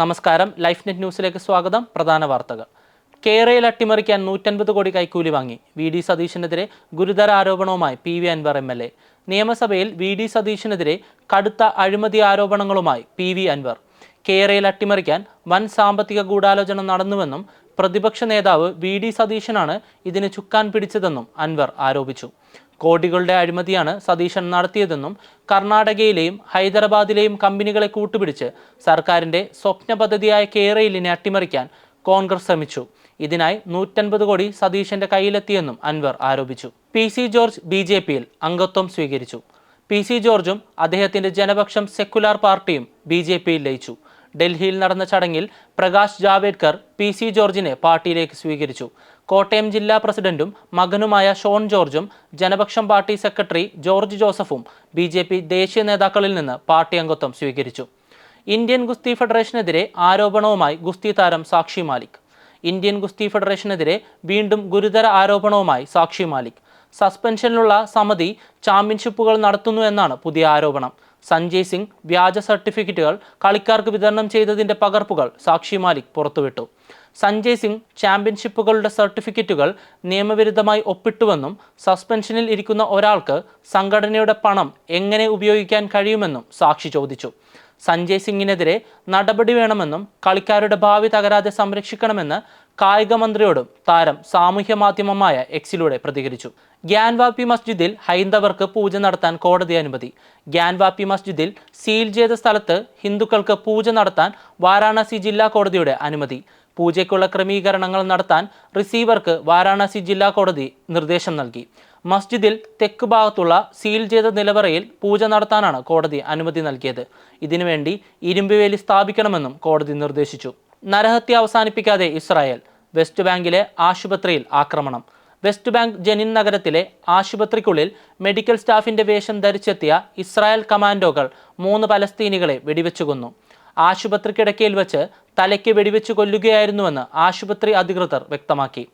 നമസ്കാരം. Life net ന്യൂസിലേക്ക് സ്വാഗതം. പ്രധാന വാർത്തകൾ. കേരയിൽ അട്ടിമറിക്കാൻ നൂറ്റൻപത് കോടി കൈക്കൂലി വാങ്ങി. വി ഡി സതീശനെതിരെ ഗുരുതര ആരോപണവുമായി P V Anvar M L A. നിയമസഭയിൽ വി ഡി സതീശനെതിരെ കടുത്ത അഴിമതി ആരോപണങ്ങളുമായി പി വി അൻവർ. കേരയിൽ അട്ടിമറിക്കാൻ വൻ സാമ്പത്തിക ഗൂഢാലോചന നടന്നുവെന്നും പ്രതിപക്ഷ നേതാവ് വി ഡി സതീശനാണ് ഇതിന് ചുക്കാൻ പിടിച്ചതെന്നും അൻവർ ആരോപിച്ചു. കോടികളുടെ അഴിമതിയാണ് സതീശൻ നടത്തിയതെന്നും കർണാടകയിലെയും ഹൈദരാബാദിലെയും കമ്പനികളെ കൂട്ടുപിടിച്ച് സർക്കാരിന്റെ സ്വപ്ന പദ്ധതിയായ കേരയിലിനെ അട്ടിമറിക്കാൻ കോൺഗ്രസ് ശ്രമിച്ചു. ഇതിനായി നൂറ്റൻപത് കോടി സതീശന്റെ കയ്യിലെത്തിയെന്നും അൻവർ ആരോപിച്ചു. P C George B J പിയിൽ അംഗത്വം സ്വീകരിച്ചു. പി സി ജോർജും അദ്ദേഹത്തിന്റെ ജനപക്ഷം സെക്കുലാർ പാർട്ടിയും ബി ജെ പിയിൽ ലയിച്ചു. ഡൽഹിയിൽ നടന്ന ചടങ്ങിൽ പ്രകാശ് ജാവേദ്കർ പി സി ജോർജിനെ പാർട്ടിയിലേക്ക് സ്വീകരിച്ചു. കോട്ടയം ജില്ലാ പ്രസിഡന്റും മകനുമായ ഷോൺ ജോർജും ജനപക്ഷം പാർട്ടി സെക്രട്ടറി ജോർജ് ജോസഫും ബി ദേശീയ നേതാക്കളിൽ നിന്ന് പാർട്ടി അംഗത്വം സ്വീകരിച്ചു. ഇന്ത്യൻ ഗുസ്തി ഫെഡറേഷനെതിരെ ആരോപണവുമായി ഗുസ്തി താരം സാക്ഷി മാലിക്. ഇന്ത്യൻ ഗുസ്തി ഫെഡറേഷനെതിരെ വീണ്ടും ഗുരുതര ആരോപണവുമായി സാക്ഷി മാലിക്. സസ്പെൻഷനിലുള്ള സമിതി ചാമ്പ്യൻഷിപ്പുകൾ നടത്തുന്നു എന്നാണ് പുതിയ ആരോപണം. സഞ്ജയ് സിംഗ് വ്യാജ സർട്ടിഫിക്കറ്റുകൾ കളിക്കാർക്ക് വിതരണം ചെയ്തതിന്റെ പകർപ്പുകൾ സാക്ഷി മാലിക് പുറത്തുവിട്ടു. സഞ്ജയ് സിംഗ് ചാമ്പ്യൻഷിപ്പുകളുടെ സർട്ടിഫിക്കറ്റുകൾ നിയമവിരുദ്ധമായി ഒപ്പിട്ടുവെന്നും സസ്പെൻഷനിൽ ഇരിക്കുന്ന ഒരാൾക്ക് സംഘടനയുടെ പണം എങ്ങനെ ഉപയോഗിക്കാൻ കഴിയുമെന്നും സാക്ഷി ചോദിച്ചു. സഞ്ജയ് സിംഗിനെതിരെ നടപടി വേണമെന്നും കളിക്കാരുടെ ഭാവി തകരാതെ സംരക്ഷിക്കണമെന്ന് കായിക മന്ത്രിയോടും താരം സാമൂഹ്യ മാധ്യമമായ എക്സിലൂടെ പ്രതികരിച്ചു. ഗ്യാൻവാപ്പി മസ്ജിദിൽ ഹൈന്ദവർക്ക് പൂജ നടത്താൻ കോടതി അനുമതി. ഗ്യാൻവാപ്പി മസ്ജിദിൽ സീൽ ചെയ്ത സ്ഥലത്ത് ഹിന്ദുക്കൾക്ക് പൂജ നടത്താൻ വാരാണസി ജില്ലാ കോടതിയുടെ അനുമതി. പൂജയ്ക്കുള്ള ക്രമീകരണങ്ങൾ നടത്താൻ റിസീവർക്ക് വാരാണസി ജില്ലാ കോടതി നിർദ്ദേശം നൽകി. മസ്ജിദിൽ തെക്ക് ഭാഗത്തുള്ള സീൽ ചെയ്ത നിലവറയിൽ പൂജ നടത്താനാണ് കോടതി അനുമതി നൽകിയത്. ഇതിനുവേണ്ടി ഇരുമ്പുവേലി സ്ഥാപിക്കണമെന്നും കോടതി നിർദ്ദേശിച്ചു. നരഹത്യ അവസാനിപ്പിക്കാതെ ഇസ്രായേൽ വെസ്റ്റ് ബാങ്കിലെ ആശുപത്രിയിൽ ആക്രമണം. വെസ്റ്റ് ബാങ്ക് ജനിൻ നഗരത്തിലെ ആശുപത്രിക്കുള്ളിൽ മെഡിക്കൽ സ്റ്റാഫിന്റെ വേഷം ധരിച്ചെത്തിയ ഇസ്രായേൽ കമാൻഡോകൾ മൂന്ന് പലസ്തീനികളെ വെടിവെച്ചു കൊന്നു ആശുപത്രിക്കിടക്കയിൽ വെച്ച് തലയ്ക്ക് വെടിവെച്ച് കൊല്ലുകയായിരുന്നുവെന്ന് ആശുപത്രി അധികൃതർ വ്യക്തമാക്കി.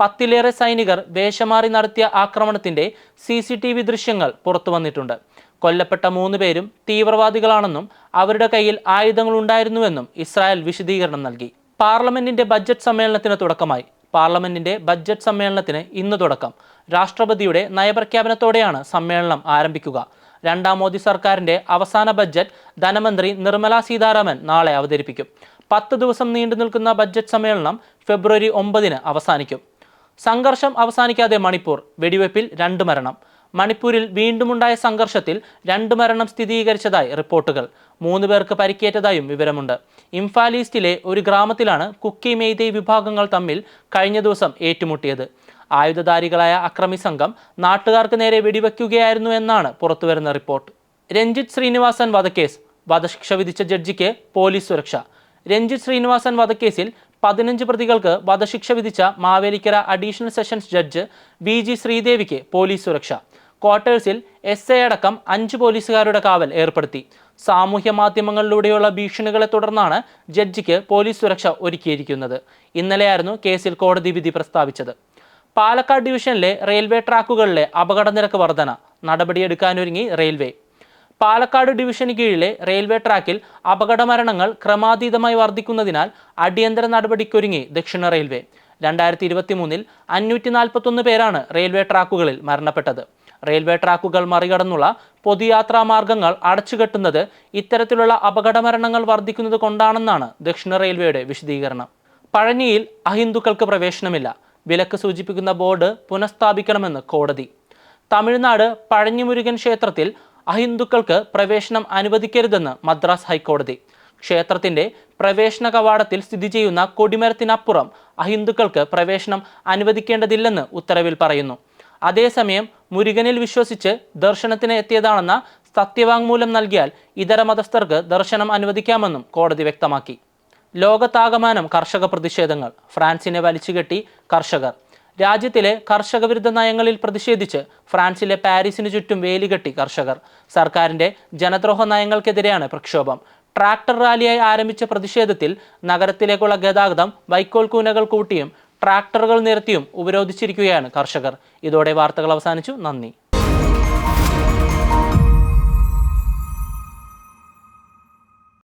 പത്തിലേറെ സൈനികർ വേഷമാറി നടത്തിയ ആക്രമണത്തിന്റെ സി സി ടി വി ദൃശ്യങ്ങൾ പുറത്തു വന്നിട്ടുണ്ട് കൊല്ലപ്പെട്ട മൂന്ന് പേരും തീവ്രവാദികളാണെന്നും അവരുടെ കയ്യിൽ ആയുധങ്ങൾ ഉണ്ടായിരുന്നുവെന്നും ഇസ്രായേൽ വിശദീകരണം നൽകി. പാർലമെന്റിന്റെ ബജറ്റ് സമ്മേളനത്തിന് തുടക്കമായി. പാർലമെന്റിന്റെ ബജറ്റ് സമ്മേളനത്തിന് ഇന്ന് തുടക്കം. രാഷ്ട്രപതിയുടെ നയപ്രഖ്യാപനത്തോടെയാണ് സമ്മേളനം ആരംഭിക്കുക. രണ്ടാം മോദി സർക്കാരിന്റെ അവസാന ബജറ്റ് ധനമന്ത്രി നിർമ്മല സീതാരാമൻ നാളെ അവതരിപ്പിക്കും. പത്ത് ദിവസം നീണ്ടു നിൽക്കുന്ന ബജറ്റ് സമ്മേളനം ഫെബ്രുവരി ഒമ്പതിന് അവസാനിക്കും. സംഘർഷം അവസാനിക്കാതെ മണിപ്പൂർ വെടിവെപ്പിൽ രണ്ട് മരണം. മണിപ്പൂരിൽ വീണ്ടുമുണ്ടായ സംഘർഷത്തിൽ രണ്ട് മരണം സ്ഥിരീകരിച്ചതായി റിപ്പോർട്ടുകൾ. മൂന്ന് പേർക്ക് പരിക്കേറ്റതായും വിവരമുണ്ട്. ഇംഫാൽ ഈസ്റ്റിലെ ഒരു ഗ്രാമത്തിലാണ് കുക്കി മെയ്തേ വിഭാഗങ്ങൾ തമ്മിൽ കഴിഞ്ഞ ദിവസം ഏറ്റുമുട്ടിയത്. ആയുധധാരികളായ അക്രമി സംഘം നാട്ടുകാർക്ക് നേരെ വെടിവെക്കുകയായിരുന്നു എന്നാണ് പുറത്തുവരുന്ന റിപ്പോർട്ട്. രഞ്ജിത്ത് ശ്രീനിവാസൻ വധക്കേസ് വധശിക്ഷ വിധിച്ച ജഡ്ജിക്ക് പോലീസ് സുരക്ഷ. രഞ്ജിത്ത് ശ്രീനിവാസൻ വധക്കേസിൽ പതിനഞ്ച് പ്രതികൾക്ക് വധശിക്ഷ വിധിച്ച Mavelikkara additional sessions judge V G ശ്രീദേവിക്ക് police സുരക്ഷ. ക്വാർട്ടേഴ്സിൽ എസ് എ അടക്കം അഞ്ച് പോലീസുകാരുടെ കാവൽ ഏർപ്പെടുത്തി. സാമൂഹ്യ മാധ്യമങ്ങളിലൂടെയുള്ള ഭീഷണികളെ തുടർന്നാണ് ജഡ്ജിക്ക് പോലീസ് സുരക്ഷ ഒരുക്കിയിരിക്കുന്നത്. ഇന്നലെയായിരുന്നു കേസിൽ കോടതി വിധി പ്രസ്താവിച്ചത്. പാലക്കാട് ഡിവിഷനിലെ റെയിൽവേ ട്രാക്കുകളിലെ അപകട നിരക്ക് വർധന. നടപടിയെടുക്കാനൊരുങ്ങി റെയിൽവേ. പാലക്കാട് ഡിവിഷന് കീഴിലെ റെയിൽവേ ട്രാക്കിൽ അപകട മരണങ്ങൾ ക്രമാതീതമായി വർദ്ധിക്കുന്നതിനാൽ അടിയന്തര നടപടിക്കൊരുങ്ങി ദക്ഷിണ റെയിൽവേ. രണ്ടായിരത്തി ഇരുപത്തി മൂന്നിൽ അഞ്ഞൂറ്റി നാൽപ്പത്തൊന്ന് പേരാണ് റെയിൽവേ ട്രാക്കുകളിൽ മരണപ്പെട്ടത്. റെയിൽവേ ട്രാക്കുകൾ മറികടന്നുള്ള പൊതുയാത്രാ മാർഗങ്ങൾ അടച്ചുകെട്ടുന്നത് ഇത്തരത്തിലുള്ള അപകട മരണങ്ങൾ വർദ്ധിക്കുന്നത് കൊണ്ടാണെന്നാണ് ദക്ഷിണ റെയിൽവേയുടെ വിശദീകരണം. പഴനിയിൽ അഹിന്ദുക്കൾക്ക് പ്രവേശനമില്ല. വിലക്ക് സൂചിപ്പിക്കുന്ന ബോർഡ് പുനഃസ്ഥാപിക്കണമെന്ന് കോടതി. തമിഴ്നാട് പഴഞ്ഞിമുരുകൻ ക്ഷേത്രത്തിൽ അഹിന്ദുക്കൾക്ക് പ്രവേശനം അനുവദിക്കരുതെന്ന് മദ്രാസ് ഹൈക്കോടതി. ക്ഷേത്രത്തിന്റെ പ്രവേശന കവാടത്തിൽ സ്ഥിതി ചെയ്യുന്ന കൊടിമരത്തിനപ്പുറം അഹിന്ദുക്കൾക്ക് പ്രവേശനം അനുവദിക്കേണ്ടതില്ലെന്ന് ഉത്തരവിൽ പറയുന്നു. അതേസമയം മുരുകനിൽ വിശ്വസിച്ച് ദർശനത്തിന് എത്തിയതാണെന്ന സത്യവാങ്മൂലം നൽകിയാൽ ഇതര മതസ്ഥർക്ക് ദർശനം അനുവദിക്കാമെന്നും കോടതി വ്യക്തമാക്കി. ലോകത്താകമാനം കർഷക പ്രതിഷേധങ്ങൾ. ഫ്രാൻസിനെ വലിച്ചുകെട്ടി കർഷകർ. രാജ്യത്തിലെ കർഷക വിരുദ്ധ നയങ്ങളിൽ പ്രതിഷേധിച്ച് ഫ്രാൻസിലെ പാരീസിനു ചുറ്റും വേലികെട്ടി കർഷകർ. സർക്കാരിന്റെ ജനദ്രോഹ നയങ്ങൾക്കെതിരെയാണ് പ്രക്ഷോഭം. ട്രാക്ടർ റാലിയായി ആരംഭിച്ച പ്രതിഷേധത്തിൽ നഗരത്തിലേക്കുള്ള ഗതാഗതം വൈക്കോൽ കൂനകൾ കൂട്ടിയും ട്രാക്ടറുകൾ നിരത്തിയും ഉപരോധിച്ചിരിക്കുകയാണ് കർഷകർ. ഇതോടെ വാർത്തകൾ അവസാനിച്ചു. നന്ദി.